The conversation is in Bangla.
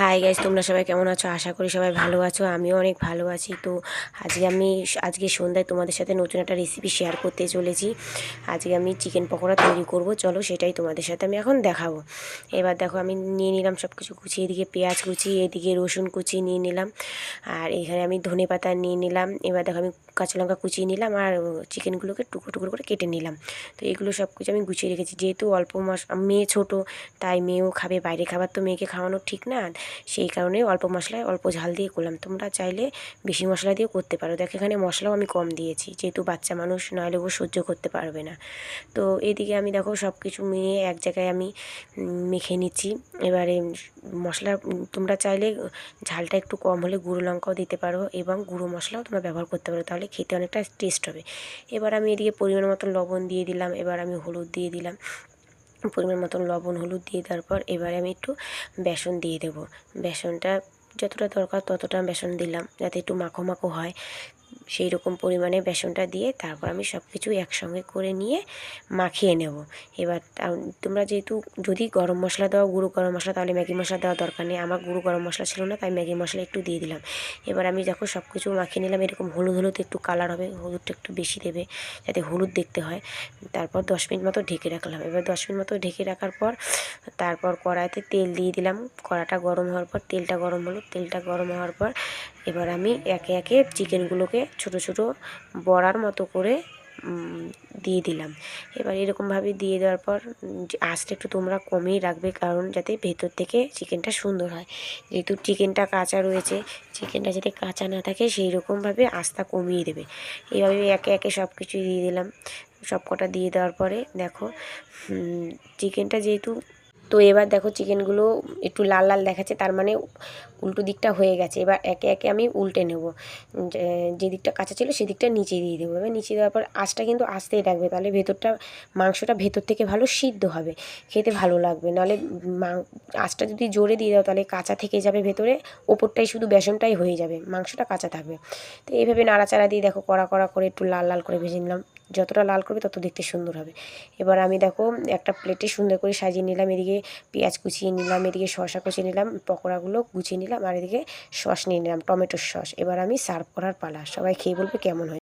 হাই গাইজ তোমরা সবাই কেমন আছো? আশা করি সবাই ভালো আছো, আমিও অনেক ভালো আছি। তো আজকে আমি, আজকে সন্ধ্যায় তোমাদের সাথে নতুন একটা রেসিপি শেয়ার করতে চলেছি। আজকে আমি চিকেন পকোড়া তৈরি করব, চলো সেটাই তোমাদের সাথে আমি এখন দেখাবো। এবার দেখো, আমি নিয়ে নিলাম সব কিছু কুচি এদিকে পেঁয়াজ কুচি, এদিকে রসুন কুচি নিয়ে নিলাম। আর এখানে আমি ধনে পাতা নিয়ে নিলাম। এবার দেখো, আমি কাঁচা লঙ্কা কুচিয়ে নিলাম আর চিকেনগুলোকে টুকরো টুকরো করে কেটে নিলাম। তো এগুলো সব কিছু আমি গুছিয়ে রেখেছি। যেহেতু অল্প মাস, মেয়ে ছোটো, তাই মেয়েও খাবে বাইরে খাবার তো মেয়েকে খাওয়ানো ঠিক না। সেই কারণে অল্প মশলায় অল্প ঝাল দিয়ে করলাম। তোমরা চাইলে বেশি মশলা দিয়েও করতে পারো। দেখো, এখানে মশলাও আমি কম দিয়েছি, যেহেতু বাচ্চা মানুষ, নাহলে ও সহ্য করতে পারবে না। তো এদিকে আমি দেখো সব কিছু মিয়ে এক জায়গায় আমি মেখে নিচ্ছি। এবারে মশলা, তোমরা চাইলে ঝালটা একটু কম হলে গুঁড়ো লঙ্কাও দিতে পারো এবং গুঁড়ো মশলাও তোমরা ব্যবহার করতে পারো, তাহলে খেতে অনেকটা টেস্ট হবে। এবার আমি এদিকে পরিমাণ মতো লবণ দিয়ে দিলাম, এবার আমি হলুদ দিয়ে দিলাম। পরিমাণ মতন লবণ, হলুদ দিয়ে তারপর এবারে আমি একটু বেসন দিয়ে দেব। বেসনটা যতটা দরকার ততটা বেসন দিলাম, যাতে একটু মাখো মাখো হয়। সেই রকম পরিমাণে বেসনটা দিয়ে তারপর আমি সব কিছু একসঙ্গে করে নিয়ে মাখিয়ে নেব। এবার তোমরা যেহেতু যদি গরম মশলা দেওয়া গুঁড়ো গরম মশলা, তাহলে ম্যাগি মশলা দেওয়া দরকার নেই। আমার গুঁড়ো গরম মশলা ছিল না, তাই ম্যাগি মশলা একটু দিয়ে দিলাম। এবার আমি দেখো সব কিছু মাখিয়ে নিলাম, এরকম হলুদ হলুদ একটু কালার হবে, হলুদটা একটু বেশি দেবে যাতে হলুদ দেখতে হয়। তারপর দশ মিনিট মতো ঢেকে রাখলাম। এবার দশ মিনিট মতো ঢেকে রাখার পর, তারপর কড়াইতে তেল দিয়ে দিলাম। কড়াটা গরম হওয়ার পর, তেলটা গরম হলো। তেলটা গরম হওয়ার পর এবার আমি একে একে চিকেনগুলোকে ছোট ছোট বড়ার মতো করে দিয়ে দিলাম। এবার এরকমভাবে দিয়ে দেওয়ার পর আঁচটা একটু তোমরা কমেই রাখবে, কারণ যাতে ভেতর থেকে চিকেনটা সুন্দর হয়। যেহেতু চিকেনটা কাঁচা রয়েছে, চিকেনটা যাতে কাঁচা না থাকে সেই রকমভাবে আস্তা কমিয়ে দেবে। এইভাবে একে একে সব কিছু দিয়ে দিলাম। সব কটা দিয়ে দেওয়ার পরে দেখো চিকেনটা যেহেতু তো এবার দেখো চিকেনগুলো একটু লাল লাল দেখাচ্ছে, তার মানে উল্টো দিকটা হয়ে গেছে। এবার একে একে আমি উল্টে নেব। যে দিকটা কাঁচা ছিল সেদিকটা নিচে দিয়ে দেবো। এবার নিচে দেওয়ার পর আঁচটা কিন্তু আস্তেই রাখবে, তাহলে ভেতরটা, মাংসটা ভেতর থেকে ভালো সিদ্ধ হবে, খেতে ভালো লাগবে। নাহলে আঁচটা যদি জোরে দিয়ে দাও, তাহলে কাঁচা থেকে যাবে ভেতরে, ওপরটাই শুধু বেসনটাই হয়ে যাবে, মাংসটা কাঁচা থাকবে। তো এইভাবে নাড়াচাড়া দিয়ে দেখো কড়া কড়া করে একটু লাল লাল করে ভেজে নিলাম। যতটা লাল করবে তত দেখতে সুন্দর হবে। এবার আমি দেখো একটা প্লেটে সুন্দর করে সাজিয়ে নিলাম, এদিকে পেঁয়াজ কুচিয়ে নিলাম, এদিকে শশা কুচিয়ে নিলাম, পকোড়াগুলো গুছিয়ে নিলাম, আর এদিকে সস নিয়ে নিলাম, টমেটোর সস। এবার আমি সার্ভ করার পালা, সবাই খেয়ে বলবে কেমন হয়